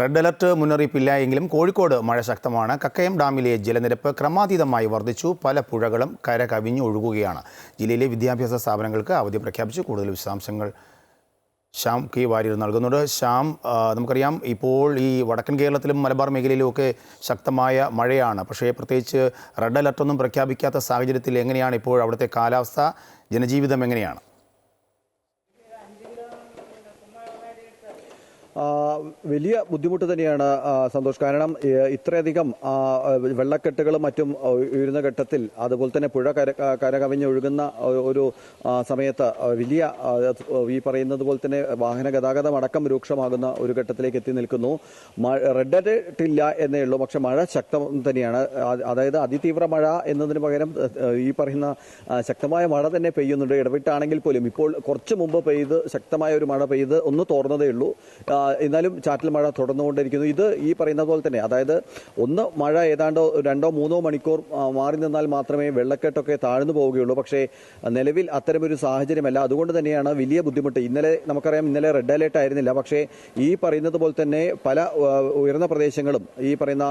Red alert മുന്നറിയിപ്പില്ല എങ്കിലും കോഴിക്കോട് മഴ ശക്തമാണ്. കക്കയം ഡാമിലെ ജലനിരപ്പ് ക്രമാതീതമായി വർദ്ധിച്ചു. പല പുഴകളും കര കവിഞ്ഞു ഒഴുകുകയാണ്. ജില്ലയിലെ വിദ്യാഭ്യാസ സ്ഥാപനങ്ങൾക്ക് അവധി പ്രഖ്യാപിച്ചു. കൂടുതൽ വിശദാംശങ്ങൾ ശ്യാം കെ വാര്യർ നൽകുന്നുണ്ട്. ശ്യാം നമുക്കറിയാം ഇപ്പോൾ ഈ വടക്കൻ കേരളത്തിലും മലബാർ മേഖലയിലും ഒക്കെ ശക്തമായ മഴയാണ്. പക്ഷേ പ്രത്യേകിച്ച് റെഡ് അലർട്ടൊന്നും പ്രഖ്യാപിക്കാത്ത സാഹചര്യത്തിൽ എങ്ങനെയാണ് ഇപ്പോൾ അവിടുത്തെ കാലാവസ്ഥ? ജനജീവിതം എങ്ങനെയാണ് ആ, വലിയ ബുദ്ധിമുട്ട് തന്നെയാണ് സന്തോഷ്. കാരണം ഇത്രയധികം വെള്ളക്കെട്ടുകളും മറ്റും ഉയരുന്ന ഘട്ടത്തിൽ അതുപോലെ തന്നെ പുഴ കര കരകവിഞ്ഞൊഴുകുന്ന ഒരു സമയത്ത് വലിയ ഈ പറയുന്നത് പോലെ തന്നെ വാഹന ഗതാഗതം അടക്കം രൂക്ഷമാകുന്ന ഒരു ഘട്ടത്തിലേക്ക് എത്തി നിൽക്കുന്നു. റെഡ് അലർട്ട് ഇല്ല എന്നേ ഉള്ളൂ. പക്ഷെ മഴ ശക്തം തന്നെയാണ്. അതായത് അതിതീവ്ര മഴ എന്നതിന് പകരം ഈ പറയുന്ന ശക്തമായ മഴ തന്നെ പെയ്യുന്നുണ്ട്. ഇടവിട്ടാണെങ്കിൽ പോലും ഇപ്പോൾ കുറച്ച് മുമ്പ് പെയ്ത് ശക്തമായ ഒരു മഴ പെയ്ത് ഒന്ന് തോർന്നതേ ഉള്ളൂ. എന്നാലും ചാറ്റൽ മഴ തുടർന്നുകൊണ്ടിരിക്കുന്നു. ഇത് ഈ പറയുന്ന പോലെ തന്നെ അതായത് ഒന്ന് മഴ ഏതാണ്ട് രണ്ടോ മൂന്നോ മണിക്കൂർ മാറി നിന്നാൽ മാത്രമേ വെള്ളക്കെട്ടൊക്കെ താഴ്ന്നു പോവുകയുള്ളൂ. പക്ഷേ നിലവിൽ അത്തരമൊരു സാഹചര്യമല്ല. അതുകൊണ്ട് തന്നെയാണ് വലിയ ബുദ്ധിമുട്ട്. ഇന്നലെ നമുക്കറിയാം ഇന്നലെ റെഡ് അലേർട്ട് ആയിരുന്നില്ല. പക്ഷേ ഈ പറയുന്നത് പോലെ തന്നെ പല ഉയർന്ന പ്രദേശങ്ങളും ഈ പറയുന്ന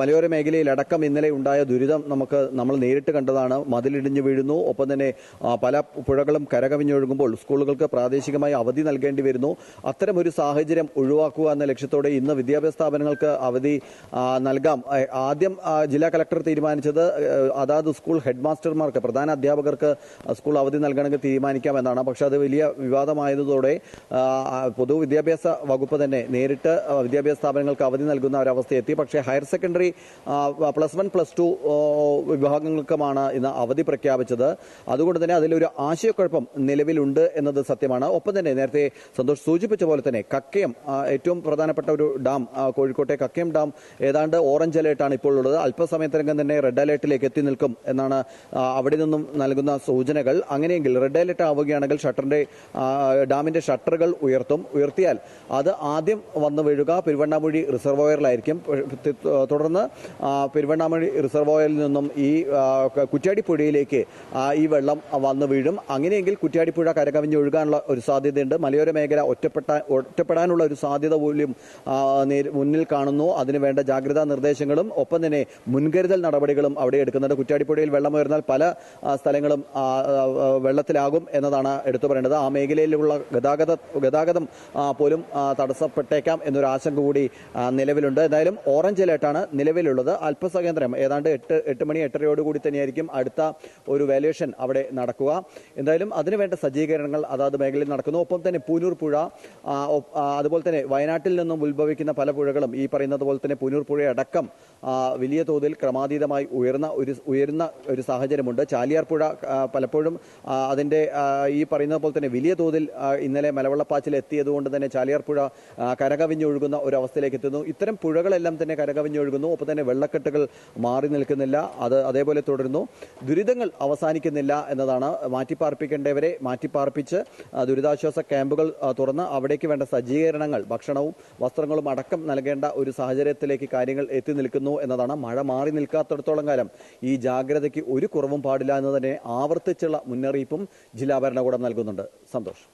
മലയോര മേഖലയിലടക്കം ഇന്നലെ ഉണ്ടായ ദുരിതം നമുക്ക് നമ്മൾ നേരിട്ട് കണ്ടതാണ്. മതിലിടിഞ്ഞു വീഴുന്നു. ഒപ്പം തന്നെ പല പുഴകളും കരകവിഞ്ഞൊഴുകുമ്പോൾ സ്കൂളുകൾക്ക് പ്രാദേശികമായി അവധി നൽകേണ്ടി വരുന്നു. അത്തരമൊരു സാഹചര്യം ഒഴിവാക്കുക എന്ന ലക്ഷ്യത്തോടെ ഇന്ന് വിദ്യാഭ്യാസ സ്ഥാപനങ്ങൾക്ക് അവധി നൽകാം. ആദ്യം ജില്ലാ കലക്ടർ തീരുമാനിച്ചത് അതാത് സ്കൂൾ ഹെഡ് മാസ്റ്റർമാർക്ക് പ്രധാന അധ്യാപകർക്ക് സ്കൂൾ അവധി നൽകണമെങ്കിൽ തീരുമാനിക്കാം എന്നാണ്. പക്ഷേ അത് വലിയ വിവാദമായതോടെ പൊതുവിദ്യാഭ്യാസ വകുപ്പ് തന്നെ നേരിട്ട് വിദ്യാഭ്യാസ സ്ഥാപനങ്ങൾക്ക് അവധി നൽകുന്ന ഒരവസ്ഥ എത്തി. പക്ഷേ higher secondary plus one plus two വിഭാഗങ്ങൾക്കുമാണ് ഇന്ന് അവധി പ്രഖ്യാപിച്ചത്. അതുകൊണ്ട് തന്നെ അതിലൊരു ആശയക്കുഴപ്പം നിലവിലുണ്ട് എന്നത് സത്യമാണ്. ഒപ്പം തന്നെ നേരത്തെ സന്തോഷ് സൂചിപ്പിച്ച പോലെ തന്നെ കക്കയം ഏറ്റവും പ്രധാനപ്പെട്ട ഒരു ഡാം കോഴിക്കോട്ടെ കക്കയം ഡാം ഏതാണ്ട് ഓറഞ്ച് അലേർട്ടാണ് ഇപ്പോൾ ഉള്ളത്. അല്പസമയത്തിനകം തന്നെ റെഡ് അലേർട്ടിലേക്ക് എത്തി നിൽക്കും എന്നാണ് അവിടെ നിന്നും നൽകുന്ന സൂചനകൾ. അങ്ങനെയെങ്കിൽ റെഡ് അലേർട്ട് ആവുകയാണെങ്കിൽ ഷട്ടറിന്റെ ഡാമിന്റെ ഷട്ടറുകൾ ഉയർത്തും. ഉയർത്തിയാൽ അത് ആദ്യം വന്നു വീഴുക പെരുവണ്ണാമൊഴി റിസർവോയറിലായിരിക്കും. തുടർന്ന് പെരുവണ്ണാമൂഴി റിസർവോയറിൽ നിന്നും ഈ കുറ്റ്യാടിപ്പുഴയിലേക്ക് ഈ വെള്ളം വന്നു വീഴും. അങ്ങനെയെങ്കിൽ കുറ്റ്യാടിപ്പുഴ കരകവിഞ്ഞ് ഒഴുകാനുള്ള ഒരു സാധ്യതയുണ്ട്. മലയോര മേഖല ഒറ്റപ്പെട്ട ഒറ്റപ്പെടാനുള്ള ഒരു സാധ്യത പോലും മുന്നിൽ കാണുന്നു. അതിന് വേണ്ട ജാഗ്രതാ നിർദ്ദേശങ്ങളും ഒപ്പം തന്നെ മുൻകരുതൽ നടപടികളും അവിടെ എടുക്കുന്നുണ്ട്. കുറ്റാടിപ്പുഴയിൽ വെള്ളമുയർന്നാൽ പല സ്ഥലങ്ങളും വെള്ളത്തിലാകും എന്നതാണ് എടുത്തു പറയേണ്ടത്. ആ മേഖലയിലുള്ള ഗതാഗത ഗതാഗതം പോലും തടസ്സപ്പെട്ടേക്കാം എന്നൊരു ആശങ്ക കൂടി നിലവിലുണ്ട്. എന്തായാലും ഓറഞ്ച് അലേർട്ടാണ് നിലവിലുള്ളത്. അല്പസകേന്ദ്രം ഏതാണ്ട് എട്ട് എട്ട് മണി എട്ടരയോടുകൂടി തന്നെയായിരിക്കും അടുത്ത ഒരു വാല്യുവേഷൻ അവിടെ നടക്കുക. എന്തായാലും അതിനുവേണ്ട സജ്ജീകരണങ്ങൾ അതാത് മേഖലയിൽ നടക്കുന്നു. ഒപ്പം തന്നെ പൂനൂർ പുഴ അതുപോലെ തന്നെ വയനാട്ടിൽ നിന്നും ഉത്ഭവിക്കുന്ന പല പുഴകളും ഈ പറയുന്നത് പോലെ തന്നെ പുനൂർ പുഴയടക്കം വലിയ തോതിൽ ക്രമാതീതമായി ഉയർന്ന ഒരു ഉയരുന്ന ഒരു സാഹചര്യമുണ്ട്. ചാലിയാർ പുഴ പലപ്പോഴും അതിന്റെ ഈ പറയുന്നത് പോലെ തന്നെ വലിയ തോതിൽ ഇന്നലെ മലവെള്ളപ്പാച്ചിൽ എത്തിയതുകൊണ്ട് തന്നെ ചാലിയാർ പുഴ കരകവിഞ്ഞൊഴുകുന്ന ഒരു അവസ്ഥയിലേക്ക് എത്തുന്നു. ഇത്തരം പുഴകളെല്ലാം തന്നെ കരകവിഞ്ഞൊഴുകുന്നു ഒപ്പം തന്നെ വെള്ളക്കെട്ടുകൾ മാറി നിൽക്കുന്നില്ല. അത് അതേപോലെ തുടരുന്നു. ദുരിതങ്ങൾ അവസാനിക്കുന്നില്ല എന്നതാണ് മാറ്റിപ്പാർപ്പിക്കേണ്ടവരെ മാറ്റിപ്പാർപ്പിച്ച് ദുരിതാശ്വാസ ക്യാമ്പുകൾ തുറന്ന് അവിടേക്ക് വേണ്ട സജ്ജീകരണങ്ങൾ ഭക്ഷണവും വസ്ത്രങ്ങളും അടക്കം നൽകേണ്ട ഒരു സാഹചര്യത്തിലേക്ക് കാര്യങ്ങൾ എത്തി നിൽക്കുന്നു എന്നതാണ് മഴ മാറി നിൽക്കാത്തടത്തോളം കാലം. ഈ ജാഗ്രതയ്ക്ക് ഒരു കുറവും പാടില്ല എന്ന് തന്നെ ആവർത്തിച്ചുള്ള മുന്നറിയിപ്പും ജില്ലാ ഭരണകൂടം നൽകുന്നുണ്ട്. സന്തോഷ്.